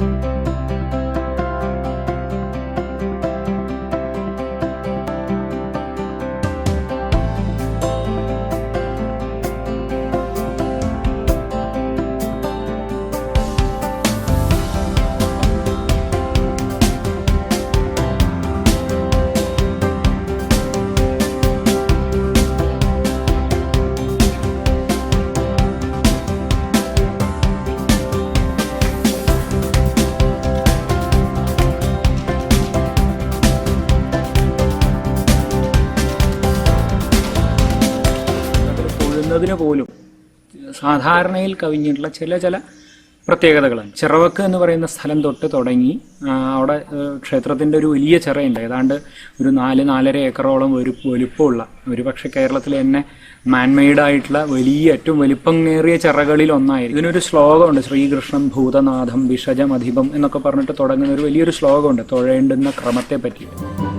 തൊഴുന്നതിന് സാധാരണയിൽ കവിഞ്ഞിട്ടുള്ള ചില ചില പ്രത്യേകതകളാണ്. ചിറവക്ക് എന്ന് പറയുന്ന സ്ഥലം തൊട്ട് തുടങ്ങി അവിടെ ക്ഷേത്രത്തിന്റെ ഒരു വലിയ ചിറയുണ്ട്. ഏതാണ്ട് ഒരു നാല് നാലര ഏക്കറോളം ഒരു വലുപ്പമുള്ള ഒരു പക്ഷേ കേരളത്തിലെ തന്നെ മാൻമെയ്ഡായിട്ടുള്ള വലിയ ഏറ്റവും വലിപ്പങ്ങേറിയ ചിറകളിൽ ഒന്നായിരുന്നു ഇതിനൊരു ശ്ലോകമുണ്ട് ശ്രീകൃഷ്ണൻ ഭൂതനാഥം വിഷജമധിപം എന്നൊക്കെ പറഞ്ഞിട്ട് തുടങ്ങുന്ന ഒരു വലിയൊരു ശ്ലോകമുണ്ട് തൊഴേണ്ടുന്ന ക്രമത്തെ പറ്റിയിട്ട്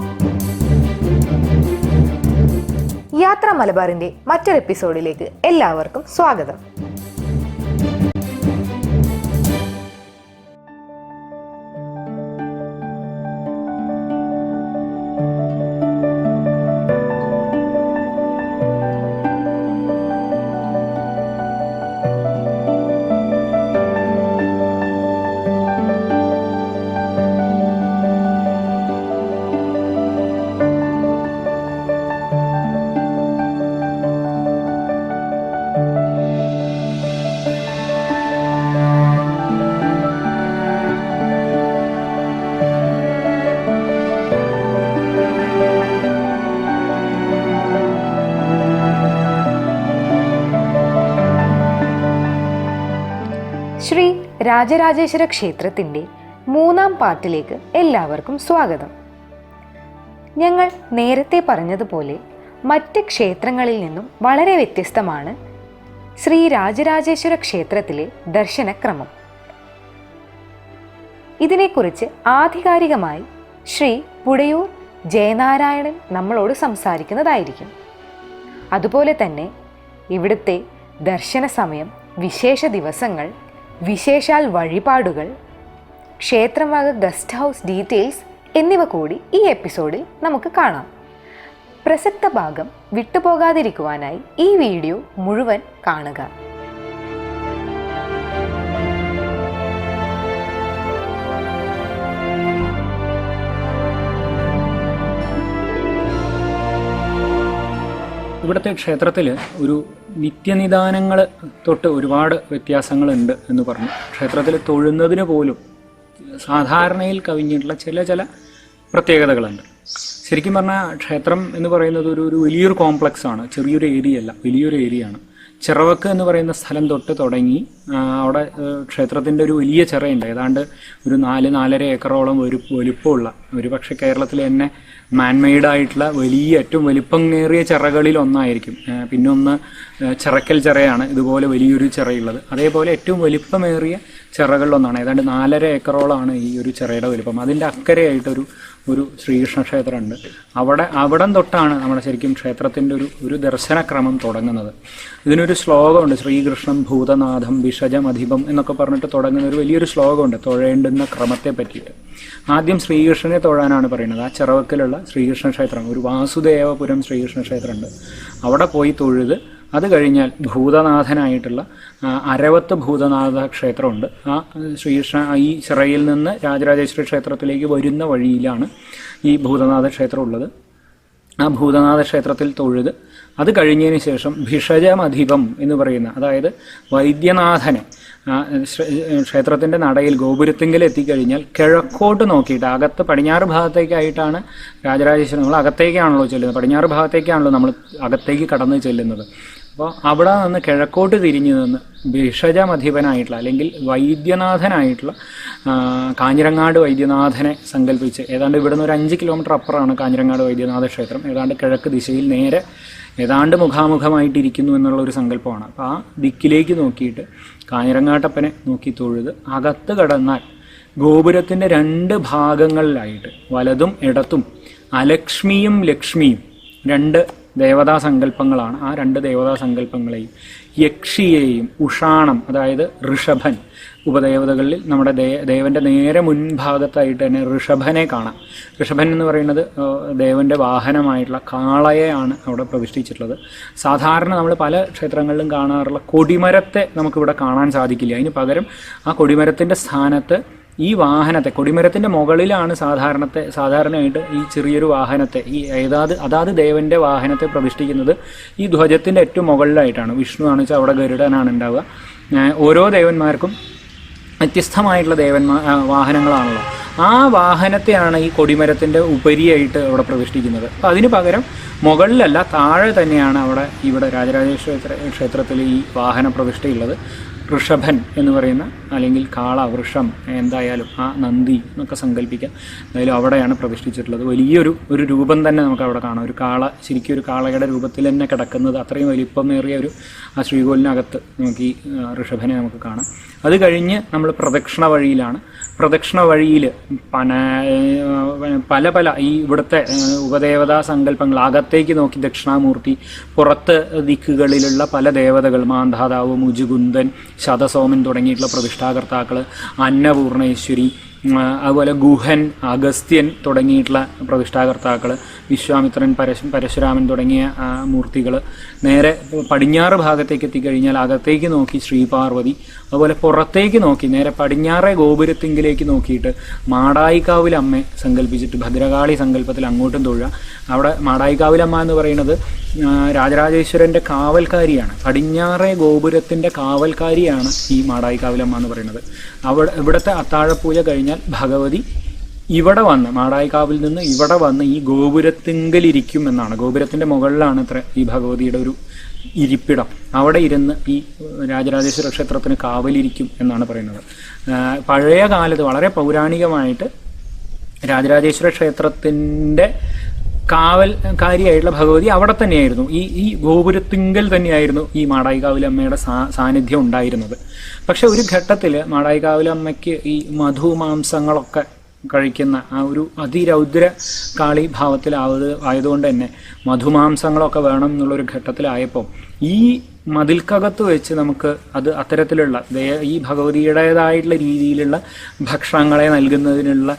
യാത്ര മലബാറിന്റെ മറ്റൊരു എപ്പിസോഡിലേക്ക് എല്ലാവർക്കും സ്വാഗതം. രാജരാജേശ്വര ക്ഷേത്രത്തിന്റെ മൂന്നാം പാർട്ടിലേക്ക് എല്ലാവർക്കും സ്വാഗതം. ഞങ്ങൾ നേരത്തെ പറഞ്ഞതുപോലെ മറ്റ് ക്ഷേത്രങ്ങളിൽ നിന്നും വളരെ വ്യത്യസ്തമാണ് ശ്രീ രാജരാജേശ്വര ക്ഷേത്രത്തിലെ ദർശനക്രമം. ഇതിനെക്കുറിച്ച് ആധികാരികമായി ശ്രീ പുടയൂർ ജയനാരായണൻ നമ്മളോട് സംസാരിക്കുന്നതായിരിക്കും. അതുപോലെ തന്നെ ഇവിടുത്തെ ദർശന സമയം വിശേഷ ദിവസങ്ങൾ വിശേഷാൽ വഴിപാടുകൾ ക്ഷേത്രവക ഗസ്റ്റ് ഹൗസ് ഡീറ്റെയിൽസ് എന്നിവ കൂടി ഈ എപ്പിസോഡിൽ നമുക്ക് കാണാം. പ്രസക്ത ഭാഗം വിട്ടുപോകാതിരിക്കുവാനായി ഈ വീഡിയോ മുഴുവൻ കാണുക. ഇവിടുത്തെ ക്ഷേത്രത്തിൽ ഒരു നിത്യനിദാനങ്ങൾ തൊട്ട് ഒരുപാട് വ്യത്യാസങ്ങളുണ്ട് എന്ന് പറഞ്ഞു. ക്ഷേത്രത്തിൽ തൊഴുന്നതിന് പോലും സാധാരണയിൽ കവിഞ്ഞിട്ടുള്ള ചില ചില പ്രത്യേകതകളുണ്ട്. ശരിക്കും പറഞ്ഞാൽ ക്ഷേത്രം എന്ന് പറയുന്നത് ഒരു ഒരു വലിയൊരു കോംപ്ലക്സ് ആണ്. ചെറിയൊരു ഏരിയ അല്ല വലിയൊരു ഏരിയ ആണ് ചിറവക്ക് എന്ന് പറയുന്ന സ്ഥലം തൊട്ട് തുടങ്ങി അവിടെ ക്ഷേത്രത്തിന്റെ ഒരു വലിയ ചിറയുണ്ട്. ഏതാണ്ട് ഒരു നാല് നാലര ഏക്കറോളം ഒരു വലുപ്പമുള്ള ഒരു പക്ഷേ കേരളത്തിൽ തന്നെ മാൻമെയ്ഡ് ആയിട്ടുള്ള വലിയ ഏറ്റവും വലിപ്പങ്ങേറിയ ചിറകളിൽ ഒന്നായിരിക്കും. പിന്നെ ഒന്ന് ചിറക്കൽ ചിറയാണ് ഇതുപോലെ വലിയൊരു ചിറയുള്ളത്. അതേപോലെ ഏറ്റവും വലിപ്പമേറിയ ചിറകളിലൊന്നാണ്. ഏതാണ്ട് നാലര ഏക്കറോളമാണ് ഈ ഒരു ചിറയുടെ വലിപ്പം. അതിന്റെ അക്കരെയായിട്ടൊരു ഒരു ശ്രീകൃഷ്ണ ക്ഷേത്രമുണ്ട്. അവിടെ അവിടം തൊട്ടാണ് നമ്മുടെ ശരിക്കും ക്ഷേത്രത്തിന്റെ ഒരു ഒരു ദർശനക്രമം തുടങ്ങുന്നത്. ഇതിനൊരു ശ്ലോകമുണ്ട് ശ്രീകൃഷ്ണൻ ഭൂതനാഥം വിഷജം അധിപം എന്നൊക്കെ പറഞ്ഞിട്ട് തുടങ്ങുന്ന ഒരു വലിയൊരു ശ്ലോകമുണ്ട് തൊഴേണ്ടുന്ന ക്രമത്തെ പറ്റിയിട്ട്. ആദ്യം ശ്രീകൃഷ്ണനെ തൊഴാനാണ് പറയുന്നത്. ആ ചിറവക്കിലുള്ള ശ്രീകൃഷ്ണ ക്ഷേത്രം ഒരു വാസുദേവപുരം ശ്രീകൃഷ്ണ ക്ഷേത്രമുണ്ട്. അവിടെ പോയി തൊഴുത് അത് കഴിഞ്ഞാൽ ഭൂതനാഥനായിട്ടുള്ള അരവത്ത് ഭൂതനാഥ ക്ഷേത്രമുണ്ട് ആ ശ്രീകൃഷ്ണ ഈ ചിറയിൽ നിന്ന് രാജരാജേശ്വരി ക്ഷേത്രത്തിലേക്ക് വരുന്ന വഴിയിലാണ് ഈ ഭൂതനാഥ ക്ഷേത്രം ഉള്ളത് ആ ഭൂതനാഥ ക്ഷേത്രത്തിൽ തൊഴുത് അത് കഴിഞ്ഞതിന് ശേഷം ഭിഷജമധിപം എന്ന് പറയുന്ന അതായത് വൈദ്യനാഥനെ ക്ഷേത്രത്തിന്റെ നടയിൽ ഗോപുരത്തിങ്കിൽ എത്തിക്കഴിഞ്ഞാൽ കിഴക്കോട്ട് നോക്കിയിട്ട് അകത്ത് പടിഞ്ഞാറ് ഭാഗത്തേക്കായിട്ടാണ് രാജരാജേശ്വരൻ നമ്മൾ അകത്തേക്കാണല്ലോ ചെല്ലുന്നത്. പടിഞ്ഞാറ് ഭാഗത്തേക്കാണല്ലോ നമ്മൾ അകത്തേക്ക് കടന്ന് ചെല്ലുന്നത്. അപ്പോൾ അവിടെ നിന്ന് കിഴക്കോട്ട് തിരിഞ്ഞു നിന്ന് ഭിഷജമധിപനായിട്ടുള്ള അല്ലെങ്കിൽ വൈദ്യനാഥനായിട്ടുള്ള കാഞ്ഞിരങ്ങാട് വൈദ്യനാഥനെ സങ്കല്പിച്ച് ഏതാണ്ട് ഇവിടുന്ന് ഒരു അഞ്ച് കിലോമീറ്റർ അപ്പുറമാണ് കാഞ്ഞിരങ്ങാട് വൈദ്യനാഥ ക്ഷേത്രം ഏതാണ്ട് കിഴക്ക് ദിശയിൽ നേരെ ഏതാണ്ട് മുഖാമുഖമായിട്ടിരിക്കുന്നു എന്നുള്ള ഒരു സങ്കല്പമാണ്. അപ്പോൾ ആ ദിക്കിലേക്ക് നോക്കിയിട്ട് കാഞ്ഞിരങ്ങാട്ടപ്പനെ നോക്കി തൊഴുത് അകത്ത് കടന്നാൽ ഗോപുരത്തിന്റെ രണ്ട് ഭാഗങ്ങളിലായിട്ട് വലതും ഇടത്തും അലക്ഷ്മിയും ലക്ഷ്മിയും രണ്ട് ദേവതാ സങ്കല്പങ്ങളാണ് ആ രണ്ട് ദേവതാ സങ്കല്പങ്ങളെയും യക്ഷിയെയും ഉഷാണം അതായത് ഋഷഭൻ ഉപദേവതകളിൽ നമ്മുടെ ദേ ദേവന്റെ നേരെ മുൻഭാഗത്തായിട്ട് തന്നെ ഋഷഭനെ കാണാം. ഋഷഭൻ എന്ന് പറയുന്നത് ദേവന്റെ വാഹനമായിട്ടുള്ള കാളയെയാണ് അവിടെ പ്രതിഷ്ഠിച്ചിട്ടുള്ളത്. സാധാരണ നമ്മൾ പല ക്ഷേത്രങ്ങളിലും കാണാറുള്ള കൊടിമരത്തെ നമുക്കിവിടെ കാണാൻ സാധിക്കില്ല. അതിന് പകരം ആ കൊടിമരത്തിന്റെ സ്ഥാനത്ത് ഈ വാഹനത്തെ കൊടിമരത്തിന്റെ മുകളിലാണ് സാധാരണത്തെ സാധാരണയായിട്ട് ഈ ചെറിയൊരു വാഹനത്തെ ഈ ഏതാത് അതാത് ദേവന്റെ വാഹനത്തെ പ്രതിഷ്ഠിക്കുന്നത് ഈ ധ്വജത്തിന്റെ ഏറ്റവും മുകളിലായിട്ടാണ്. വിഷ്ണു ആണ് വെച്ചാൽ അവിടെ ഗരുഡനാണ് ഉണ്ടാവുക. ഓരോ ദേവന്മാർക്കും വ്യത്യസ്തമായിട്ടുള്ള ദേവന്മാർ വാഹനങ്ങളാണല്ലോ ആ വാഹനത്തെയാണ് ഈ കൊടിമരത്തിന്റെ ഉപരിയായിട്ട് അവിടെ പ്രതിഷ്ഠിക്കുന്നത്. അപ്പം അതിന് പകരം മുകളിലല്ല താഴെ തന്നെയാണ് അവിടെ ഇവിടെ രാജരാജേശ്വര ക്ഷേത്ര ക്ഷേത്രത്തിൽ ഈ വാഹന പ്രതിഷ്ഠയുള്ളത്. ഋഷഭൻ എന്ന് പറയുന്ന അല്ലെങ്കിൽ കാള വൃഷം എന്തായാലും ആ നന്ദി എന്നൊക്കെ സങ്കല്പിക്കാം. എന്തായാലും അവിടെയാണ് പ്രതിഷ്ഠിച്ചിട്ടുള്ളത്. വലിയൊരു ഒരു രൂപം തന്നെ നമുക്ക് അവിടെ കാണാം. ഒരു കാള ശരിക്കും ഒരു കാളയുടെ രൂപത്തിൽ തന്നെ കിടക്കുന്നത് അത്രയും വലിപ്പമേറിയ ഒരു ആ ശ്രീകോലിനകത്ത് നമുക്ക് ഈ ഋഷഭനെ നമുക്ക് കാണാം. അത് കഴിഞ്ഞ് നമ്മൾ പ്രദക്ഷിണ വഴിയിലാണ്. പ്രദക്ഷിണ വഴിയിൽ പല പല ഈ ഇവിടുത്തെ ഉപദേവതാ സങ്കല്പങ്ങൾ അകത്തേക്ക് നോക്കി ദക്ഷിണാമൂർത്തി പുറത്ത് ദിക്കുകളിലുള്ള പല ദേവതകൾ മാന്ധാതാവ് മുജുകുന്ദൻ ശതസോമൻ തുടങ്ങിയിട്ടുള്ള പ്രതിഷ്ഠാകർത്താക്കൾ അന്നപൂർണേശ്വരി അതുപോലെ ഗുഹൻ അഗസ്ത്യൻ തുടങ്ങിയിട്ടുള്ള പ്രതിഷ്ഠാകർത്താക്കൾ വിശ്വാമിത്രൻ പരശു പരശുരാമൻ തുടങ്ങിയ മൂർത്തികൾ നേരെ പടിഞ്ഞാറ് ഭാഗത്തേക്ക് എത്തിക്കഴിഞ്ഞാൽ അകത്തേക്ക് നോക്കി ശ്രീപാർവതി അതുപോലെ പുറത്തേക്ക് നോക്കി നേരെ പടിഞ്ഞാറേ ഗോപുരത്തിങ്കിലേക്ക് നോക്കിയിട്ട് മാടായിക്കാവിലമ്മ സങ്കല്പിച്ചിട്ട് ഭദ്രകാളി സങ്കല്പത്തിൽ അങ്ങോട്ടും തൊഴുക. അവിടെ മാടായിക്കാവിലമ്മ എന്ന് പറയുന്നത് രാജരാജേശ്വരന്റെ കാവൽക്കാരിയാണ്. പടിഞ്ഞാറേ ഗോപുരത്തിന്റെ കാവൽക്കാരിയാണ് ഈ മാടായിക്കാവിലമ്മ എന്ന് പറയുന്നത്. അവിടെ ഇവിടുത്തെ അത്താഴപ്പൂജ കഴിഞ്ഞാൽ ഭഗവതി ഇവിടെ വന്ന് മാടായിക്കാവിൽ നിന്ന് ഇവിടെ വന്ന് ഈ ഗോപുരത്തിങ്കലിരിക്കും എന്നാണ് ഗോപുരത്തിന്റെ മുകളിലാണ് ഇത്ര ഈ ഭഗവതിയുടെ ഒരു ഇരിപ്പിടം. അവിടെ ഇരുന്ന് ഈ രാജരാജേശ്വര ക്ഷേത്രത്തിന് കാവലിരിക്കും എന്നാണ് പറയുന്നത്. പഴയ കാലത്ത് വളരെ പൗരാണികമായിട്ട് രാജരാജേശ്വര ക്ഷേത്രത്തിന്റെ കാവൽക്കാരിയായിട്ടുള്ള ഭഗവതി അവിടെ തന്നെയായിരുന്നു. ഈ ഈ ഗോപുരത്തിങ്കൽ തന്നെയായിരുന്നു ഈ മാടായിക്കാവിലമ്മയുടെ സാ സാന്നിധ്യം ഉണ്ടായിരുന്നത്. പക്ഷെ ഒരു ഘട്ടത്തിൽ മാടായിക്കാവിലമ്മയ്ക്ക് ഈ മധുമാംസങ്ങളൊക്കെ കഴിക്കുന്ന ആ ഒരു അതിരൗദ്ര കാളി ഭാവത്തിലാവത് ആയതുകൊണ്ട് തന്നെ മധുമാംസങ്ങളൊക്കെ വേണം എന്നുള്ളൊരു ഘട്ടത്തിലായപ്പോൾ ഈ മതിൽക്കകത്ത് വെച്ച് നമുക്ക് അത് അത്തരത്തിലുള്ള ഈ ഭഗവതിയുടേതായിട്ടുള്ള രീതിയിലുള്ള ഭക്ഷണങ്ങളെ നൽകുന്നതിനുള്ള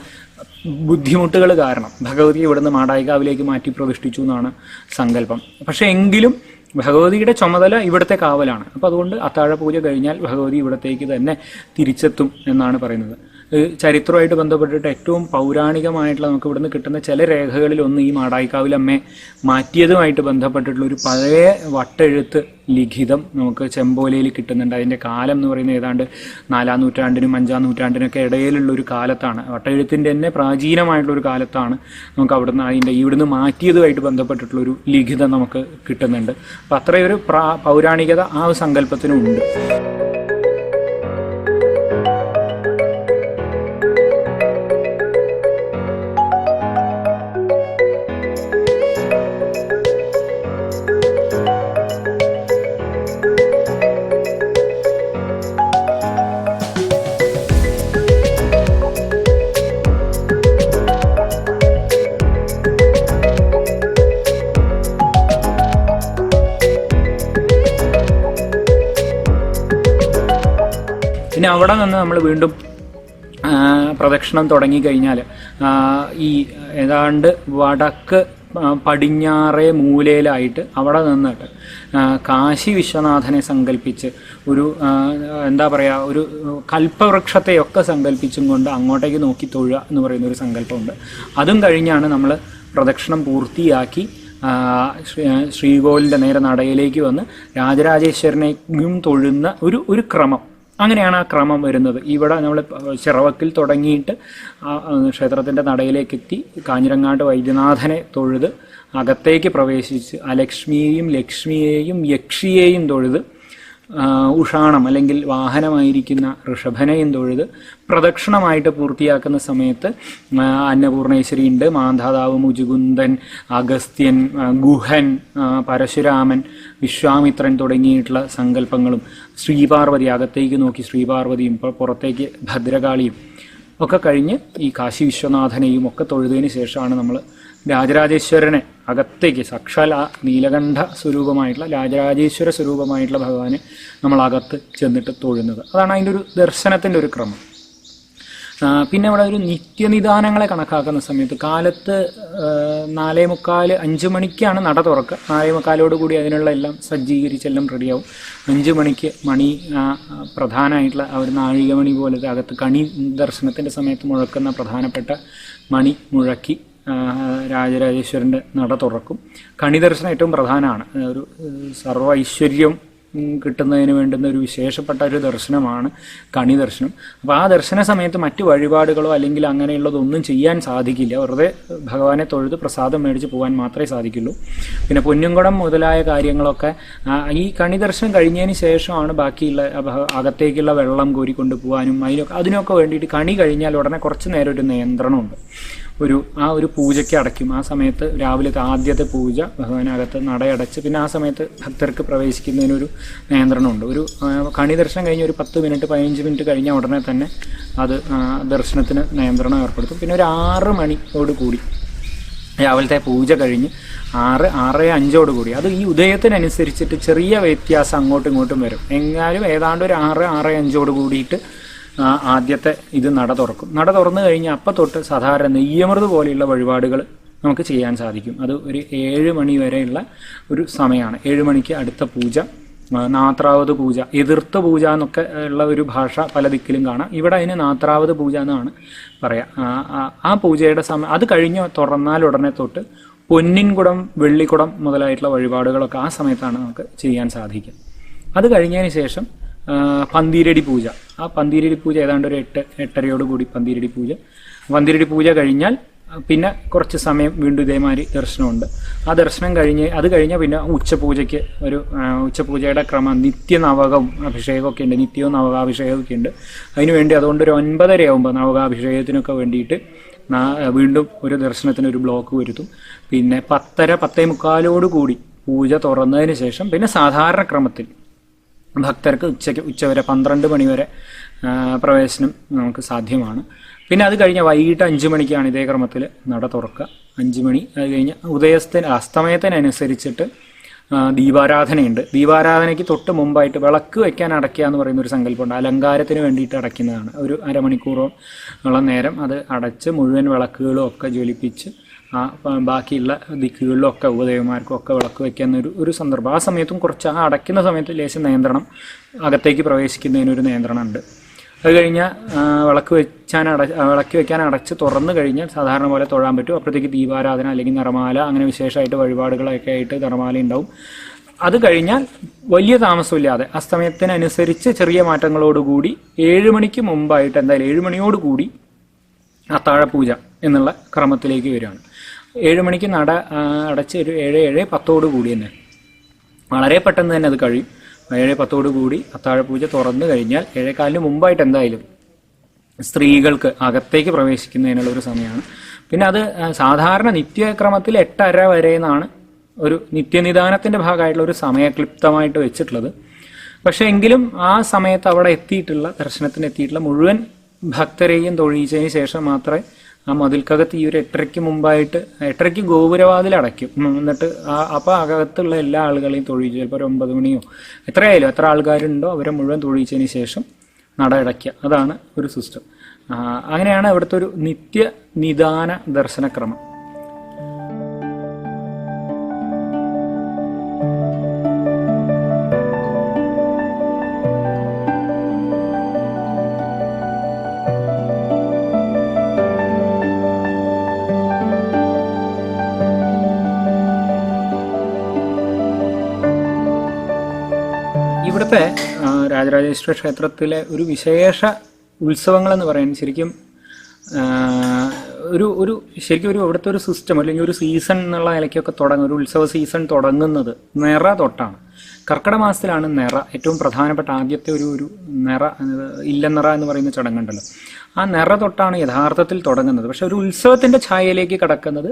ബുദ്ധിമുട്ടുകൾ കാരണം ഭഗവതി ഇവിടുന്ന് മാടായികാവിലേക്ക് മാറ്റി പ്രതിഷ്ഠിച്ചു എന്നാണ് സങ്കല്പം. പക്ഷെ എങ്കിലും ഭഗവതിയുടെ ചുമതല ഇവിടുത്തെ കാവലാണ്. അപ്പോൾ അതുകൊണ്ട് അത്താഴ പൂജ കഴിഞ്ഞാൽ ഭഗവതി ഇവിടത്തേക്ക് തന്നെ തിരിച്ചെത്തും എന്നാണ് പറയുന്നത്. ചരിത്രമായിട്ട് ബന്ധപ്പെട്ടിട്ട് ഏറ്റവും പൗരാണികമായിട്ടുള്ള നമുക്ക് ഇവിടുന്ന് കിട്ടുന്ന ചില രേഖകളിൽ ഒന്ന് ഈ മാടായിക്കാവിലമ്മയെ മാറ്റിയതുമായിട്ട് ബന്ധപ്പെട്ടിട്ടുള്ള ഒരു പഴയ വട്ടെഴുത്ത് ലിഖിതം നമുക്ക് ചെമ്പോലയിൽ കിട്ടുന്നുണ്ട്. അതിന്റെ കാലം എന്ന് പറയുന്നത് ഏതാണ്ട് നാലാം നൂറ്റാണ്ടിനും അഞ്ചാം നൂറ്റാണ്ടിനൊക്കെ ഇടയിലുള്ള ഒരു കാലത്താണ്. വട്ടെഴുത്തിന്റെ തന്നെ പ്രാചീനമായിട്ടുള്ള ഒരു കാലത്താണ് നമുക്ക് അവിടുന്ന് അതിന്റെ ഇവിടുന്ന് മാറ്റിയതുമായിട്ട് ബന്ധപ്പെട്ടിട്ടുള്ള ഒരു ലിഖിതം നമുക്ക് കിട്ടുന്നുണ്ട്. അപ്പം അത്രയൊരു പ്രാ പൗരാണികത ആ ഒരു അവിടെ നിന്ന് നമ്മൾ വീണ്ടും പ്രദക്ഷിണം തുടങ്ങിക്കഴിഞ്ഞാൽ ഈ ഏതാണ്ട് വടക്ക് പടിഞ്ഞാറേ മൂലയിലായിട്ട് അവിടെ നിന്നിട്ട് കാശി വിശ്വനാഥനെ സങ്കല്പിച്ച് ഒരു എന്താ പറയുക ഒരു കൽപ്പവൃക്ഷത്തെയൊക്കെ സങ്കല്പിച്ചും കൊണ്ട് അങ്ങോട്ടേക്ക് നോക്കി തൊഴുക എന്ന് പറയുന്ന ഒരു സങ്കല്പമുണ്ട്. അതും കഴിഞ്ഞാണ് നമ്മൾ പ്രദക്ഷിണം പൂർത്തിയാക്കി ശ്രീ- ശ്രീകോവിലിന്റെ നേരെ നടയിലേക്ക് വന്ന് രാജരാജേശ്വരനെയും തൊഴുന്ന ഒരു ഒരു ക്രമം. അങ്ങനെയാണ് ആ ക്രമം വരുന്നത്. ഇവിടെ നമ്മൾ ചിറവക്കിൽ തുടങ്ങിയിട്ട് ആ ക്ഷേത്രത്തിന്റെ നടയിലേക്ക് എത്തി. കാഞ്ഞിരങ്ങാട്ട് വൈദ്യനാഥനെ തൊഴുത് അകത്തേക്ക് പ്രവേശിച്ച് അലക്ഷ്മിയെയും ലക്ഷ്മിയെയും യക്ഷിയെയും തൊഴുത് ഉഷാണം അല്ലെങ്കിൽ വാഹനമായിരിക്കുന്ന ഋഷഭനെയും തൊഴുത് പ്രദക്ഷിണമായിട്ട് പൂർത്തിയാക്കുന്ന സമയത്ത് അന്നപൂർണേശ്വരി ഉണ്ട് മാന്ധാതാവ് മുജുകുന്ദൻ അഗസ്ത്യൻ ഗുഹൻ പരശുരാമൻ വിശ്വാമിത്രൻ തുടങ്ങിയിട്ടുള്ള സങ്കല്പങ്ങളും ശ്രീപാർവതി അകത്തേക്ക് നോക്കി ശ്രീപാർവതിയും പുറ- പുറത്തേക്ക് ഭദ്രകാളിയും ഒക്കെ കഴിഞ്ഞ് ഈ കാശി വിശ്വനാഥനെയും ഒക്കെ തൊഴുതതിന് ശേഷമാണ് നമ്മൾ രാജരാജേശ്വരനെ അകത്തേക്ക് സാക്ഷാൽ ആ നീലകണ്ഠ സ്വരൂപമായിട്ടുള്ള രാജരാജേശ്വര സ്വരൂപമായിട്ടുള്ള ഭഗവാനെ നമ്മൾ അകത്ത് ചെന്നിട്ട് തൊഴുന്നത്. അതാണ് അതിന്റെ ഒരു ദർശനത്തിന്റെ ഒരു ക്രമം. പിന്നെ അവിടെ ഒരു നിത്യനിദാനങ്ങളെ കണക്കാക്കുന്ന സമയത്ത് കാലത്ത് നാലേ മുക്കാൽ അഞ്ച് മണിക്കാണ് നട തുറക്കുക. നാലേ മുക്കാലോട് കൂടി അതിനുള്ള എല്ലാം സജ്ജീകരിച്ചെല്ലാം റെഡിയാവും. അഞ്ച് മണിക്ക് മണി പ്രധാനമായിട്ടുള്ള ആ ഒരു നാഴികമണി പോലത്തെ അകത്ത് കണി ദർശനത്തിന്റെ സമയത്ത് മുഴക്കുന്ന പ്രധാനപ്പെട്ട മണി മുഴക്കി രാജരാജേശ്വരന്റെ നട തുറക്കും. കണിദർശനം ഏറ്റവും പ്രധാനമാണ് ഒരു സർവ ഐശ്വര്യം കിട്ടുന്നതിന് വേണ്ടുന്ന ഒരു വിശേഷപ്പെട്ട ഒരു ദർശനമാണ് കണി ദർശനം അപ്പോൾ ആ ദർശന സമയത്ത് മറ്റ് വഴിപാടുകളോ അല്ലെങ്കിൽ അങ്ങനെയുള്ളതൊന്നും ചെയ്യാൻ സാധിക്കില്ല. വെറുതെ ഭഗവാനെ തൊഴുത് പ്രസാദം മേടിച്ച് പോകാൻ മാത്രമേ സാധിക്കുള്ളൂ. പിന്നെ പൊന്നുംകുടം മുതലായ കാര്യങ്ങളൊക്കെ ഈ കണി ദർശനം കഴിഞ്ഞതിന് ശേഷമാണ് ബാക്കിയുള്ള അകത്തേക്കുള്ള വെള്ളം കോരിക്കൊണ്ട് പോകാനും അതിനൊക്കെ അതിനൊക്കെ വേണ്ടിയിട്ട് കണി കഴിഞ്ഞാൽ ഉടനെ കുറച്ച് നേരം ഒരു നിയന്ത്രണമുണ്ട്. ഒരു ആ ഒരു പൂജയ്ക്ക് അടയ്ക്കും. ആ സമയത്ത് രാവിലത്തെ ആദ്യത്തെ പൂജ ഭഗവാനകത്ത് നടയടച്ച് പിന്നെ ആ സമയത്ത് ഭക്തർക്ക് പ്രവേശിക്കുന്നതിനൊരു നിയന്ത്രണമുണ്ട്. ഒരു കണി ദർശനം കഴിഞ്ഞ് ഒരു പത്ത് മിനിറ്റ് പതിനഞ്ച് മിനിറ്റ് കഴിഞ്ഞ ഉടനെ തന്നെ അത് ദർശനത്തിന് നിയന്ത്രണം ഏർപ്പെടുത്തും. പിന്നെ ഒരു ആറ് മണിയോട് കൂടി രാവിലത്തെ പൂജ കഴിഞ്ഞ് ആറ് ആറ് അഞ്ചോട് കൂടി. അത് ഈ ഉദയത്തിനനുസരിച്ചിട്ട് ചെറിയ വ്യത്യാസം അങ്ങോട്ടും ഇങ്ങോട്ടും വരും. എങ്ങാനും ഏതാണ്ട് ഒരു ആറ് ആറ് അഞ്ചോട് കൂടിയിട്ട് ആദ്യത്തെ ഇത് നട തുറക്കും. നട തുറന്നു കഴിഞ്ഞാൽ അപ്പം തൊട്ട് സാധാരണ നെയ്യമൃത് പോലെയുള്ള വഴിപാടുകൾ നമുക്ക് ചെയ്യാൻ സാധിക്കും. അത് ഒരു ഏഴ് മണി വരെയുള്ള ഒരു സമയമാണ്. ഏഴ് മണിക്ക് അടുത്ത പൂജ ആ, നാത്രാവത് പൂജ എതിർത്ത പൂജ എന്നൊക്കെ ഉള്ള ഒരു ഭാഷ പല ദിക്കിലും കാണാം. ഇവിടെ അതിന് നാത്രാവത് പൂജ എന്നാണ് പറയുക ആ, ആ- ആ പൂജയുടെ സമയം അത് കഴിഞ്ഞ് തുറന്നാൽ ഉടനെ തൊട്ട് പൊന്നിൻകുടം വെള്ളിക്കുടം മുതലായിട്ടുള്ള വഴിപാടുകളൊക്കെ ആ സമയത്താണ് നമുക്ക് ചെയ്യാൻ സാധിക്കുക. അത് കഴിഞ്ഞതിന് ശേഷം ആ, പന്തീരടി പൂജ. ആ പന്തീരടി പൂജ ഏതാണ്ട് ഒരു എട്ട് എട്ടരയോട് കൂടി പന്തീരടി പൂജ. പന്തീരടി പൂജ കഴിഞ്ഞാൽ പിന്നെ കുറച്ച് സമയം വീണ്ടും ഇതേമാതിരി ദർശനമുണ്ട്. ആ ദർശനം കഴിഞ്ഞ് അത് കഴിഞ്ഞാൽ പിന്നെ ഉച്ചപൂജയ്ക്ക് ഒരു ഉച്ചപൂജയുടെ ക്രമം നിത്യനവകം അഭിഷേകമൊക്കെ ഉണ്ട്. നിത്യവും നവകാഭിഷേകമൊക്കെ ഉണ്ട്. അതിനുവേണ്ടി അതുകൊണ്ട് ഒരു ഒൻപതരയാകുമ്പോൾ നവകാഭിഷേകത്തിനൊക്കെ വേണ്ടിയിട്ട് വീണ്ടും ഒരു ദർശനത്തിന് ഒരു ബ്ലോക്ക് വരുത്തും. പിന്നെ പത്തര പത്തേ മുക്കാലോട് കൂടി പൂജ തുറന്നതിന് ശേഷം പിന്നെ സാധാരണ ക്രമത്തിൽ ഭക്തർക്ക് ഉച്ചയ്ക്ക് ഉച്ചവരെ പന്ത്രണ്ട് മണിവരെ പ്രവേശനം നമുക്ക് സാധ്യമാണ്. പിന്നെ അത് കഴിഞ്ഞ വൈകിട്ട് അഞ്ച് മണിക്കാണ് ഇതേ ക്രമത്തിൽ നട തുറക്കുക. അഞ്ച് മണി അത് കഴിഞ്ഞ് ഉദയത്തിന് അസ്തമയത്തിനനുസരിച്ചിട്ട് ദീപാരാധനയുണ്ട്. ദീപാരാധനയ്ക്ക് തൊട്ട് മുമ്പായിട്ട് വിളക്ക് വയ്ക്കാൻ അടയ്ക്കുക എന്ന് പറയുന്ന ഒരു സങ്കല്പമുണ്ട്. അലങ്കാരത്തിന് വേണ്ടിയിട്ട് അടയ്ക്കുന്നതാണ്. ഒരു അരമണിക്കൂറോ ഉള്ള നേരം അത് അടച്ച് മുഴുവൻ വിളക്കുകളും ഒക്കെ ജ്വലിപ്പിച്ച് ആ ബാക്കിയുള്ള ദിക്കുകളിലൊക്കെ ഉപദേവന്മാർക്കും ഒക്കെ വിളക്ക് വെക്കുന്ന ഒരു ഒരു സന്ദർഭം. ആ സമയത്തും കുറച്ച് ആ അടയ്ക്കുന്ന സമയത്ത് ലേശം നിയന്ത്രണം അകത്തേക്ക് പ്രവേശിക്കുന്നതിനൊരു നിയന്ത്രണം ഉണ്ട് അത് കഴിഞ്ഞാൽ വിളക്ക് വെച്ചാൻ അട വിളക്ക് വെക്കാൻ അടച്ച് തുറന്നു കഴിഞ്ഞാൽ സാധാരണ പോലെ തൊഴാൻ പറ്റും. അപ്പോഴത്തേക്ക് ദീപാരാധന അല്ലെങ്കിൽ നിറമാല അങ്ങനെ വിശേഷമായിട്ട് വഴിപാടുകളൊക്കെ ആയിട്ട് നിറമാല ഉണ്ടാവും. അത് കഴിഞ്ഞാൽ വലിയ താമസമില്ലാതെ ആ സമയത്തിനനുസരിച്ച് ചെറിയ മാറ്റങ്ങളോടുകൂടി ഏഴ് മണിക്ക് മുമ്പായിട്ട് എന്തായാലും ഏഴ് മണിയോടുകൂടി അത്താഴപൂജ എന്നുള്ള ക്രമത്തിലേക്ക് വരികയാണ്. ഏഴ് മണിക്ക് നട അടച്ച് ഒരു ഏഴ് ഏഴ് പത്തോട് കൂടി തന്നെ. വളരെ പെട്ടെന്ന് തന്നെ അത് കഴിയും. ഏഴ് പത്തോട് കൂടി അത്താഴപൂജ തുറന്നു കഴിഞ്ഞാൽ ഏഴേക്കാലിന് മുമ്പായിട്ട് എന്തായാലും സ്ത്രീകൾക്ക് അകത്തേക്ക് പ്രവേശിക്കുന്നതിനുള്ള ഒരു സമയമാണ്. പിന്നെ അത് സാധാരണ നിത്യക്രമത്തിൽ എട്ടര വരെ എന്നാണ് ഒരു നിത്യനിദാനത്തിന്റെ ഭാഗമായിട്ടുള്ള ഒരു സമയക്ലിപ്തമായിട്ട് വെച്ചിട്ടുള്ളത്. പക്ഷേ എങ്കിലും ആ സമയത്ത് അവിടെ എത്തിയിട്ടുള്ള ദർശനത്തിന് എത്തിയിട്ടുള്ള മുഴുവൻ ഭക്തരെയും തൊഴിയിച്ചതിന് ശേഷം മാത്രമേ ആ മതിൽക്കകത്ത് ഈ ഒരു എട്ടരയ്ക്ക് മുമ്പായിട്ട് എട്ടരയ്ക്ക് ഗോപുരവാതിൽ അടയ്ക്കും. എന്നിട്ട് ആ അപ്പോൾ അകത്തുള്ള എല്ലാ ആളുകളെയും തൊഴിച്ചു ചിലപ്പോൾ ഒരു ഒമ്പത് മണിയോ എത്രയായാലും എത്ര ആൾക്കാരുണ്ടോ അവരെ മുഴുവൻ തൊഴിച്ചതിന് ശേഷം നട അടയ്ക്കുക അതാണ് ഒരു സിസ്റ്റം. അങ്ങനെയാണ് അവിടുത്തെ ഒരു നിത്യ നിദാന ദർശനക്രമം. ഇവിടുത്തെ രാജരാജേശ്വര ക്ഷേത്രത്തിലെ ഒരു വിശേഷ ഉത്സവങ്ങളെന്ന് പറയുന്നത് ശരിക്കും ഒരു ഒരു ശരിക്കും ഒരു അവിടുത്തെ ഒരു സിസ്റ്റം അല്ലെങ്കിൽ ഒരു സീസൺ എന്നുള്ള നിലയ്ക്കൊക്കെ തുടങ്ങും ഒരു ഉത്സവ സീസൺ തുടങ്ങുന്നത് നിറ തൊട്ടാണ്. കർക്കിടക മാസത്തിലാണ് നിറ ഏറ്റവും പ്രധാനപ്പെട്ട ആദ്യത്തെ ഒരു ഒരു നിറ ഇല്ലനിറ എന്ന് പറയുന്ന ചടങ്ങുണ്ടല്ലോ. ആ നിറ തൊട്ടാണ് യഥാർത്ഥത്തിൽ തുടങ്ങുന്നത്. പക്ഷെ ഒരു ഉത്സവത്തിന്റെ ഛായയിലേക്ക് കടക്കുന്നത്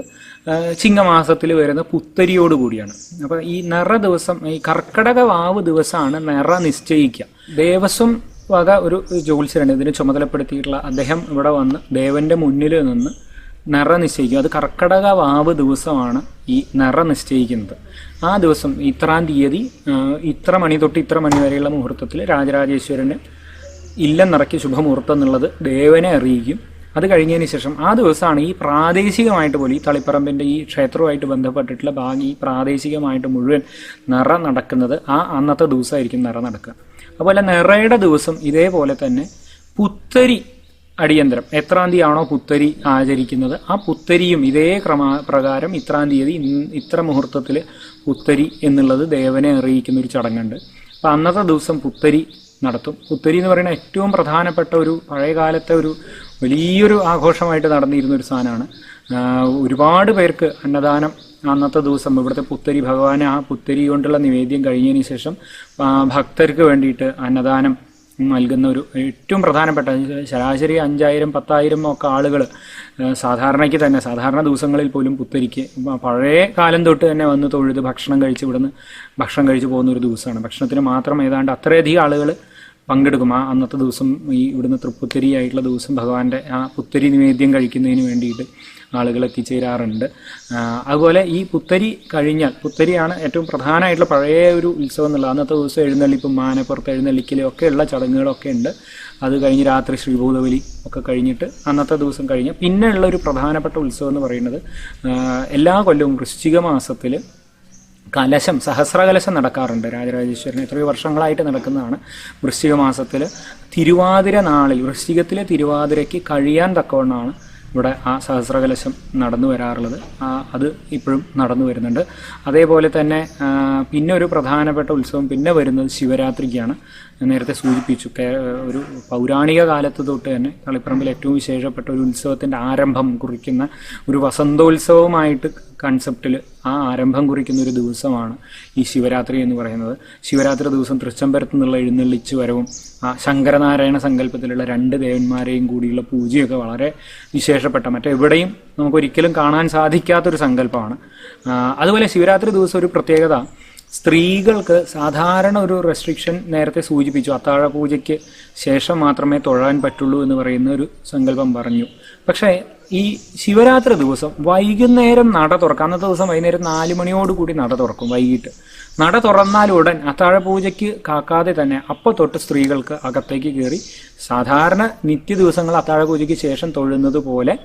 ചിങ്ങമാസത്തിൽ വരുന്ന പുത്തരിയോട് കൂടിയാണ്. അപ്പോൾ ഈ നിറ ദിവസം ഈ കർക്കിടക വാവ് ദിവസമാണ് നിറ നിശ്ചയിക്കുക. ദേവസ്വം വക ഒരു ജ്യോത്സ്യരുണ്ട് ഇതിനെ ചുമതലപ്പെടുത്തിയിട്ടുള്ള അദ്ദേഹം ഇവിടെ വന്ന് ദേവന്റെ മുന്നിൽ നിന്ന് നിറ നിശ്ചയിക്കും. അത് കർക്കടക വാവ് ദിവസമാണ് ഈ നിറ നിശ്ചയിക്കുന്നത്. ആ ദിവസം ഇത്രാം തീയതി ഇത്ര മണി തൊട്ട് ഇത്ര മണി വരെയുള്ള മുഹൂർത്തത്തിൽ രാജരാജേശ്വരന് ഇല്ലം നിറയ്ക്ക് ശുഭമുഹൂർത്തം എന്നുള്ളത് ദേവനെ അറിയിക്കും. അത് കഴിഞ്ഞതിന് ശേഷം ആ ദിവസമാണ് ഈ പ്രാദേശികമായിട്ട് പോലും ഈ തളിപ്പറമ്പിന്റെ ഈ ക്ഷേത്രവുമായിട്ട് ബന്ധപ്പെട്ടിട്ടുള്ള ഭാഗം ഈ പ്രാദേശികമായിട്ട് മുഴുവൻ നിറ നടക്കുന്നത് ആ അന്നത്തെ ദിവസമായിരിക്കും നിറ നടക്കുക. അതുപോലെ നിറയുടെ ദിവസം ഇതേപോലെ തന്നെ പുത്തരി അടിയന്തരം. എത്രാം തീയതിയാണോ പുത്തരി ആചരിക്കുന്നത്? ആ പുത്തരിയും ഇതേ ക്രമ പ്രകാരം ഇത്രാം തീയതി ഇത്ര മുഹൂർത്തത്തിൽ പുത്തരി എന്നുള്ളത് ദേവനെ അറിയിക്കുന്ന ഒരു ചടങ്ങുണ്ട്. അപ്പം അന്നത്തെ ദിവസം പുത്തരി നടത്തും. പുത്തരി എന്ന് പറയുന്ന ഏറ്റവും പ്രധാനപ്പെട്ട ഒരു പഴയകാലത്തെ ഒരു വലിയൊരു ആഘോഷമായിട്ട് നടന്നിരുന്ന ഒരു സാധനമാണ് ഒരുപാട് പേർക്ക് അന്നദാനം അന്നത്തെ ദിവസം ഇവിടുത്തെ പുത്തരി ഭഗവാനെ ആ പുത്തരി കൊണ്ടുള്ള നിവേദ്യം കഴിഞ്ഞതിന് ശേഷം ഭക്തർക്ക് വേണ്ടിയിട്ട് അന്നദാനം നൽകുന്ന ഒരു ഏറ്റവും പ്രധാനപ്പെട്ട ശരാശരി അഞ്ചായിരം പത്തായിരം ഒക്കെ ആളുകൾ സാധാരണയ്ക്ക് തന്നെ സാധാരണ ദിവസങ്ങളിൽ പോലും പുത്തരിക്ക് പഴയ കാലം തൊട്ട് തന്നെ വന്ന് തൊഴുത് ഭക്ഷണം കഴിച്ച് ഇവിടുന്ന് ഭക്ഷണം കഴിച്ച് പോകുന്ന ഒരു ദിവസമാണ്. ഭക്ഷണത്തിന് മാത്രം ഏതാണ്ട് അത്രയധികം ആളുകൾ പങ്കെടുക്കും. ആ അന്നത്തെ ദിവസം ഈ ഇവിടുന്ന് തൃപ്പുത്തരി ആയിട്ടുള്ള ദിവസം ഭഗവാന്റെ ആ പുത്തരി നിവേദ്യം കഴിക്കുന്നതിന് വേണ്ടിയിട്ട്. ആളുകൾ എത്തിച്ചേരാറുണ്ട് അതുപോലെ ഈ പുത്തരി കഴിഞ്ഞാൽ പുത്തരിയാണ് ഏറ്റവും പ്രധാനമായിട്ടുള്ള പഴയ ഒരു ഉത്സവം എന്നുള്ളത്. അന്നത്തെ ദിവസം എഴുന്നള്ളിപ്പും മാനപ്പുറത്ത് എഴുന്നള്ളിക്കലും ഒക്കെയുള്ള ചടങ്ങുകളൊക്കെ ഉണ്ട്. അത് കഴിഞ്ഞ് രാത്രി ശ്രീഭൂതബലി ഒക്കെ കഴിഞ്ഞിട്ട് അന്നത്തെ ദിവസം കഴിഞ്ഞ് പിന്നെ ഉള്ള ഒരു പ്രധാനപ്പെട്ട ഉത്സവം എന്ന് പറയുന്നത് എല്ലാ കൊല്ലവും വൃശ്ചിക മാസത്തിൽ കലശം സഹസ്രകലശം നടക്കാറുണ്ട് രാജരാജേശ്വരൻ എത്രയോ വർഷങ്ങളായിട്ട് നടക്കുന്നതാണ് വൃശ്ചിക മാസത്തിൽ തിരുവാതിര നാളിൽ വൃശ്ചികത്തിലെ തിരുവാതിരയ്ക്ക് കഴിയാൻ തക്കവണ്ണമാണ് ഇവിടെ ആ സഹസ്രകലശം നടന്നു വരാറുള്ളത്. അത് ഇപ്പോഴും നടന്നു വരുന്നുണ്ട്. അതേപോലെ തന്നെ പിന്നെ ഒരു പ്രധാനപ്പെട്ട ഉത്സവം പിന്നെ വരുന്നത് ശിവരാത്രിക്കാണ്. നേരത്തെ സൂചിപ്പിച്ചു ഒരു പൗരാണിക കാലത്ത് തൊട്ട് തന്നെ തളിപ്പറമ്പിൽ ഏറ്റവും വിശേഷപ്പെട്ട ഒരു ഉത്സവത്തിന്റെ ആരംഭം കുറിക്കുന്ന ഒരു വസന്തോത്സവമായിട്ട് കൺസെപ്റ്റിൽ ആ ആരംഭം കുറിക്കുന്ന ഒരു ദിവസമാണ് ഈ ശിവരാത്രി എന്ന് പറയുന്നത്. ശിവരാത്രി ദിവസം തൃച്ചംബരത്ത് നിന്നുള്ള എഴുന്നള്ളിച്ച് വരവും ആ ശങ്കരനാരായണ സങ്കല്പത്തിലുള്ള രണ്ട് ദേവന്മാരെയും കൂടിയുള്ള പൂജയൊക്കെ വളരെ വിശേഷപ്പെട്ട മറ്റെവിടെയും നമുക്കൊരിക്കലും കാണാൻ സാധിക്കാത്തൊരു സങ്കല്പമാണ്. അതുപോലെ ശിവരാത്രി ദിവസം ഒരു പ്രത്യേകത സ്ത്രീകൾക്ക് സാധാരണ ഒരു റെസ്ട്രിക്ഷൻ നേരത്തെ സൂചിപ്പിച്ചു. അത്താഴ പൂജയ്ക്ക് ശേഷം മാത്രമേ തൊഴാൻ പറ്റുള്ളൂ എന്ന് പറയുന്ന ഒരു സങ്കല്പം പറഞ്ഞു. പക്ഷേ ഈ ശിവരാത്രി ദിവസം വൈകുന്നേരം നട തുറക്കാം. അന്നത്തെ ദിവസം വൈകുന്നേരം നാല് മണിയോടുകൂടി നട തുറക്കും വൈകിട്ട്. നട തുറന്നാൽ ഉടൻ അത്താഴ പൂജയ്ക്ക് കാക്കാതെ തന്നെ അപ്പോൾ തൊട്ട് സ്ത്രീകൾക്ക് അകത്തേക്ക് കയറി സാധാരണ നിത്യ ദിവസങ്ങൾ അത്താഴ പൂജയ്ക്ക് ശേഷം തൊഴുന്നത് പോലെ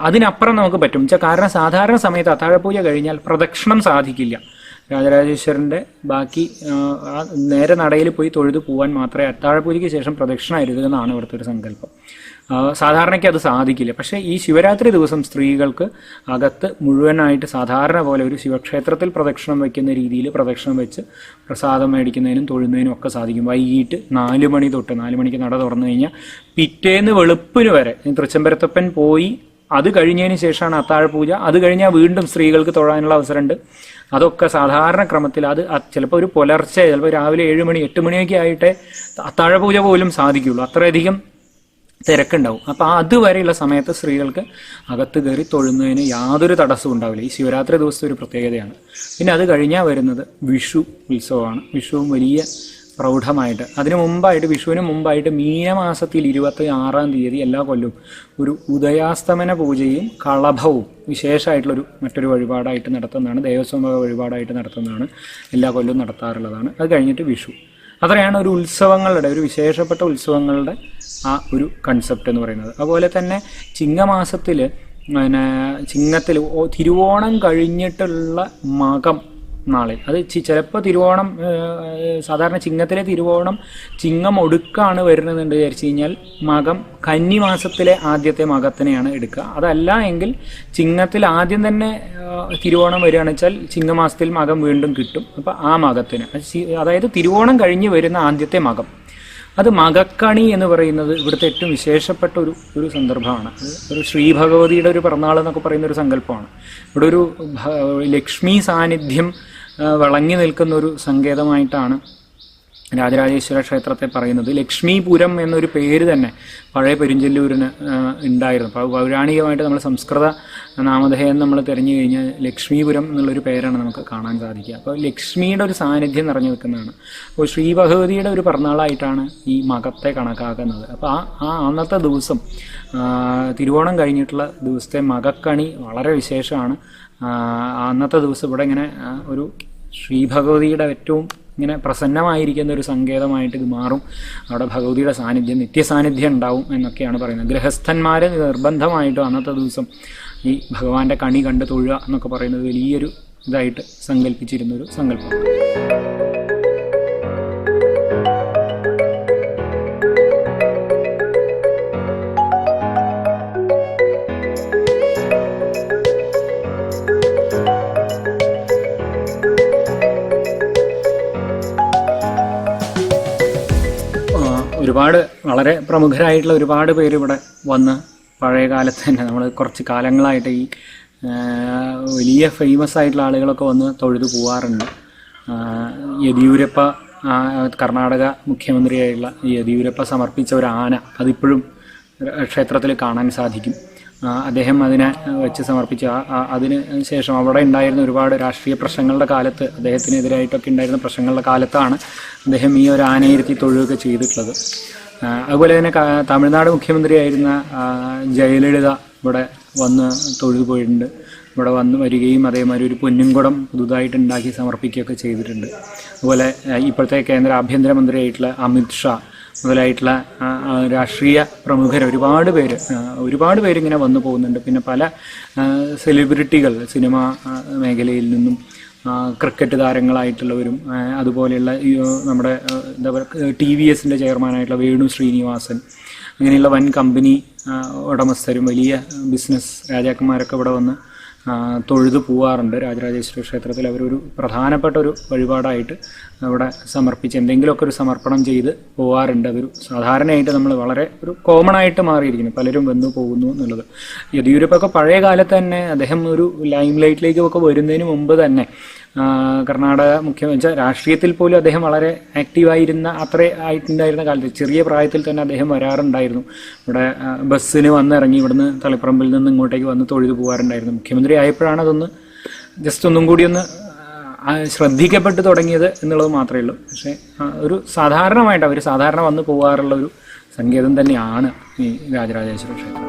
അതിനപ്പുറം നമുക്ക് പറ്റും. കാരണം സാധാരണ സമയത്ത് അത്താഴ പൂജ കഴിഞ്ഞാൽ പ്രദക്ഷിണം സാധിക്കില്ല. രാജരാജേശ്വരന്റെ ബാക്കി നേരെ നടയിൽ പോയി തൊഴുതു പോകാൻ മാത്രമേ അത്താഴപൂജയ്ക്ക് ശേഷം പ്രദക്ഷിണം അരുതെന്നാണ് ഇവിടുത്തെ ഒരു സങ്കല്പം. സാധാരണയ്ക്ക് അത് സാധിക്കില്ല. പക്ഷേ ഈ ശിവരാത്രി ദിവസം സ്ത്രീകൾക്ക് അകത്ത് മുഴുവനായിട്ട് സാധാരണ പോലെ ഒരു ശിവക്ഷേത്രത്തിൽ പ്രദക്ഷിണം വയ്ക്കുന്ന രീതിയിൽ പ്രദക്ഷിണം വെച്ച് പ്രസാദം മേടിക്കുന്നതിനും തൊഴുന്നതിനും ഒക്കെ സാധിക്കും. വൈകിട്ട് നാല് മണി തൊട്ട് നാല് മണിക്ക് നട തുറന്നു കഴിഞ്ഞാൽ പിറ്റേന്ന് വെളുപ്പിന് വരെ തൃച്ചംബരത്തപ്പൻ പോയി അത് കഴിഞ്ഞതിന് ശേഷമാണ് അത്താഴ പൂജ. അത് കഴിഞ്ഞാൽ വീണ്ടും സ്ത്രീകൾക്ക് തൊഴാനുള്ള അവസരമുണ്ട്. അതൊക്കെ സാധാരണ ക്രമത്തിൽ അത് ചിലപ്പോൾ ഒരു പുലർച്ചെ ചിലപ്പോൾ രാവിലെ ഏഴ് മണി എട്ട് മണിയൊക്കെ ആയിട്ടേ അത്താഴ പൂജ പോലും സാധിക്കുള്ളൂ അത്രയധികം തിരക്കുണ്ടാവും. അപ്പോൾ അതുവരെയുള്ള സമയത്ത് സ്ത്രീകൾക്ക് അകത്ത് കയറി തൊഴുന്നതിന് യാതൊരു തടസ്സവും ഉണ്ടാവില്ല. ഈ ശിവരാത്രി ദിവസത്തെ ഒരു പ്രത്യേകതയാണ്. പിന്നെ അത് കഴിഞ്ഞാൽ വരുന്നത് വിഷു ഉത്സവമാണ്. വിഷുവും വലിയ പ്രൗഢമായിട്ട്. അതിനു മുമ്പായിട്ട് വിഷുവിന് മുമ്പായിട്ട് മീനമാസത്തിൽ ഇരുപത്തി ആറാം തീയതി എല്ലാ കൊല്ലവും ഒരു ഉദയാസ്തമന പൂജയും കളഭവും വിശേഷമായിട്ടുള്ളൊരു മറ്റൊരു വഴിപാടായിട്ട് നടത്തുന്നതാണ് ദേവസ്വം വഴിപാടായിട്ട് നടത്തുന്നതാണ് എല്ലാ കൊല്ലവും നടത്താറുള്ളതാണ്. അത് കഴിഞ്ഞിട്ട് വിഷു. അത്രയാണ് ഒരു ഉത്സവങ്ങളുടെ ഒരു വിശേഷപ്പെട്ട ഉത്സവങ്ങളുടെ ആ ഒരു കൺസെപ്റ്റ് എന്ന് പറയുന്നത്. അതുപോലെ തന്നെ ചിങ്ങമാസത്തിൽ പിന്നെ ചിങ്ങത്തിൽ തിരുവോണം കഴിഞ്ഞിട്ടുള്ള മകം നാളിൽ. അത് ചിലപ്പോൾ തിരുവോണം സാധാരണ ചിങ്ങത്തിലെ തിരുവോണം ചിങ്ങം ഒടുക്കാണ് വരുന്നതെന്ന് വിചാരിച്ചു കഴിഞ്ഞാൽ മകം കന്നി മാസത്തിലെ ആദ്യത്തെ മകത്തിനെയാണ് എടുക്കുക. അതല്ല എങ്കിൽ ചിങ്ങത്തിൽ ആദ്യം തന്നെ തിരുവോണം വരികയാണെന്ന് വെച്ചാൽ ചിങ്ങമാസത്തിൽ മകം വീണ്ടും കിട്ടും. അപ്പോൾ ആ മകത്തിന് അതായത് തിരുവോണം കഴിഞ്ഞ് വരുന്ന ആദ്യത്തെ മകം. അത് മകക്കണി എന്ന് പറയുന്നത് ഇവിടുത്തെ ഏറ്റവും വിശേഷപ്പെട്ട ഒരു ഒരു സന്ദർഭമാണ്. ഒരു ശ്രീഭഗവതിയുടെ ഒരു പിറന്നാൾ എന്നൊക്കെ പറയുന്ന ഒരു സങ്കല്പമാണ്. ഇവിടെ ഒരു ലക്ഷ്മി സാന്നിധ്യം വളങ്ങി നിൽക്കുന്ന ഒരു സങ്കേതമായിട്ടാണ് രാജരാജേശ്വര ക്ഷേത്രത്തെ പറയുന്നത് ലക്ഷ്മീപുരം എന്നൊരു പേര് തന്നെ പഴയ പെരിഞ്ചല്ലൂരിന് ഉണ്ടായിരുന്നു. പൗരാണികമായിട്ട് നമ്മൾ സംസ്കൃത നാമധേയം നമ്മൾ തിരഞ്ഞു കഴിഞ്ഞാൽ ലക്ഷ്മീപുരം എന്നുള്ളൊരു പേരാണ് നമുക്ക് കാണാൻ സാധിക്കുക. അപ്പോൾ ലക്ഷ്മിയുടെ ഒരു സാന്നിധ്യം നിറഞ്ഞു നിൽക്കുന്നതാണ്. അപ്പോൾ ശ്രീ ഭഗവതിയുടെ ഒരു പിറന്നാളായിട്ടാണ് ഈ മകത്തെ കണക്കാക്കുന്നത്. അപ്പോൾ ആ ആ അന്നത്തെ ദിവസം തിരുവോണം കഴിഞ്ഞിട്ടുള്ള ദിവസത്തെ മകക്കണി വളരെ വിശേഷമാണ്. അന്നത്തെ ദിവസം ഇവിടെ ഇങ്ങനെ ഒരു ശ്രീ ഭഗവതിയുടെ ഏറ്റവും ഇങ്ങനെ പ്രസന്നമായിരിക്കുന്ന ഒരു സങ്കേതമായിട്ട് ഇത് മാറും. അവിടെ ഭഗവതിയുടെ സാന്നിധ്യം നിത്യസാന്നിധ്യം ഉണ്ടാവും എന്നൊക്കെയാണ് പറയുന്നത്. ഗൃഹസ്ഥന്മാർ നിർബന്ധമായിട്ട് അന്നത്തെ ദിവസം ഈ ഭഗവാന്റെ കണി കണ്ട് തൊഴുക എന്നൊക്കെ പറയുന്നത് വലിയൊരു ഇതായിട്ട് സങ്കല്പിച്ചിരുന്നൊരു സങ്കല്പം ഒരുപാട് വളരെ പ്രമുഖരായിട്ടുള്ള ഒരുപാട് പേര് ഇവിടെ വന്ന് പഴയ കാലത്ത് തന്നെ നമ്മൾ കുറച്ച് കാലങ്ങളായിട്ട് ഈ വലിയ ഫേമസ് ആയിട്ടുള്ള ആളുകളൊക്കെ വന്ന് തൊഴുതു പോവാറുണ്ട്. യെദ്യൂരപ്പ കർണാടക മുഖ്യമന്ത്രിയായിട്ടുള്ള യെദ്യൂരപ്പ സമർപ്പിച്ച ഒരു ആന അതിപ്പോഴും ക്ഷേത്രത്തിൽ കാണാൻ സാധിക്കും. അദ്ദേഹം അതിനെ വെച്ച് സമർപ്പിച്ച അതിന് ശേഷം അവിടെ ഉണ്ടായിരുന്ന ഒരുപാട് രാഷ്ട്രീയ പ്രശ്നങ്ങളുടെ കാലത്ത് അദ്ദേഹത്തിനെതിരായിട്ടൊക്കെ ഉണ്ടായിരുന്ന പ്രശ്നങ്ങളുടെ കാലത്താണ് അദ്ദേഹം ഈ ഒരു ആനയിരുത്തി തൊഴുകയൊക്കെ ചെയ്തിട്ടുള്ളത്. അതുപോലെ തന്നെ തമിഴ്നാട് മുഖ്യമന്ത്രിയായിരുന്ന ജയലളിത ഇവിടെ വന്ന് തൊഴുതു പോയിട്ടുണ്ട്. ഇവിടെ വന്ന് വരികയും അതേമാതിരി ഒരു പൊന്നുംകുടം പുതുതായിട്ട് ഉണ്ടാക്കി സമർപ്പിക്കുകയൊക്കെ ചെയ്തിട്ടുണ്ട്. അതുപോലെ ഇപ്പോഴത്തെ കേന്ദ്ര ആഭ്യന്തരമന്ത്രിയായിട്ടുള്ള അമിത് ഷാ മുതലായിട്ടുള്ള രാഷ്ട്രീയ പ്രമുഖർ ഒരുപാട് പേര് ഒരുപാട് പേരിങ്ങനെ വന്നു പോകുന്നുണ്ട്. പിന്നെ പല സെലിബ്രിറ്റികൾ സിനിമ മേഖലയിൽ നിന്നും ക്രിക്കറ്റ് താരങ്ങളായിട്ടുള്ളവരും അതുപോലെയുള്ള നമ്മുടെ എന്താ പറയുക ടി വി എസിന്റെ ചെയർമാനായിട്ടുള്ള വേണു ശ്രീനിവാസൻ അങ്ങനെയുള്ള വൻ കമ്പനി ഉടമസ്ഥരും വലിയ ബിസിനസ് രാജാക്കന്മാരൊക്കെ ഇവിടെ വന്ന് തൊഴുതു പോവാറുണ്ട്. രാജരാജേശ്വര ക്ഷേത്രത്തിൽ അവരൊരു പ്രധാനപ്പെട്ട ഒരു വഴിപാടായിട്ട് അവിടെ സമർപ്പിച്ച് എന്തെങ്കിലുമൊക്കെ ഒരു സമർപ്പണം ചെയ്ത് പോവാറുണ്ട്. അതൊരു സാധാരണയായിട്ട് നമ്മൾ വളരെ ഒരു കോമൺ ആയിട്ട് മാറിയിരിക്കുന്നു. പലരും വന്നു പോകുന്നു എന്നുള്ളത്. യെദ്യൂരപ്പൊക്കെ പഴയ കാലത്ത് തന്നെ അദ്ദേഹം ഒരു ലൈം ലൈറ്റിലേക്കൊക്കെ വരുന്നതിന് മുമ്പ് തന്നെ കർണാടക മുഖ്യമന്ത്രി രാഷ്ട്രീയത്തിൽ പോലും അദ്ദേഹം വളരെ ആക്റ്റീവായിരുന്ന അത്ര ആയിട്ടുണ്ടായിരുന്ന കാലത്ത് ചെറിയ പ്രായത്തിൽ തന്നെ അദ്ദേഹം വരാറുണ്ടായിരുന്നു. ഇവിടെ ബസ്സിന് വന്നിറങ്ങി ഇവിടുന്ന് തളിപ്പറമ്പിൽ നിന്ന് ഇങ്ങോട്ടേക്ക് വന്ന് തൊഴുതു പോകാറുണ്ടായിരുന്നു. മുഖ്യമന്ത്രി ആയപ്പോഴാണ് അതൊന്ന് ജസ്റ്റ് ഒന്നും കൂടി ഒന്ന് ശ്രദ്ധിക്കപ്പെട്ട് തുടങ്ങിയത് എന്നുള്ളത് മാത്രമേ ഉള്ളൂ. പക്ഷേ ഒരു സാധാരണമായിട്ട് അവർ സാധാരണ വന്ന് പോകാറുള്ള ഒരു സങ്കേതം തന്നെയാണ് ഈ രാജരാജേശ്വര ക്ഷേത്രം.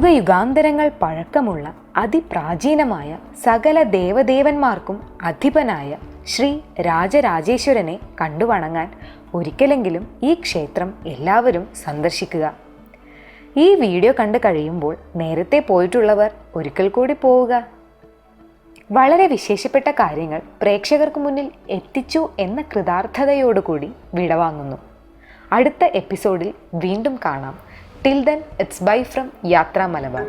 യുഗയുഗാന്തരങ്ങൾ പഴക്കമുള്ള അതിപ്രാചീനമായ സകല ദേവദേവന്മാർക്കും അധിപനായ ശ്രീ രാജരാജേശ്വരനെ കണ്ടുവണങ്ങാൻ ഒരിക്കലെങ്കിലും ഈ ക്ഷേത്രം എല്ലാവരും സന്ദർശിക്കുക. ഈ വീഡിയോ കണ്ടു കഴിയുമ്പോൾ നേരത്തെ പോയിട്ടുള്ളവർ ഒരിക്കൽ കൂടി പോവുക. വളരെ വിശേഷപ്പെട്ട കാര്യങ്ങൾ പ്രേക്ഷകർക്ക് മുന്നിൽ എത്തിച്ചു എന്ന കൃതാർത്ഥതയോടുകൂടി വിടവാങ്ങുന്നു. അടുത്ത എപ്പിസോഡിൽ വീണ്ടും കാണാം. Till then it's bye from Yatra Malabar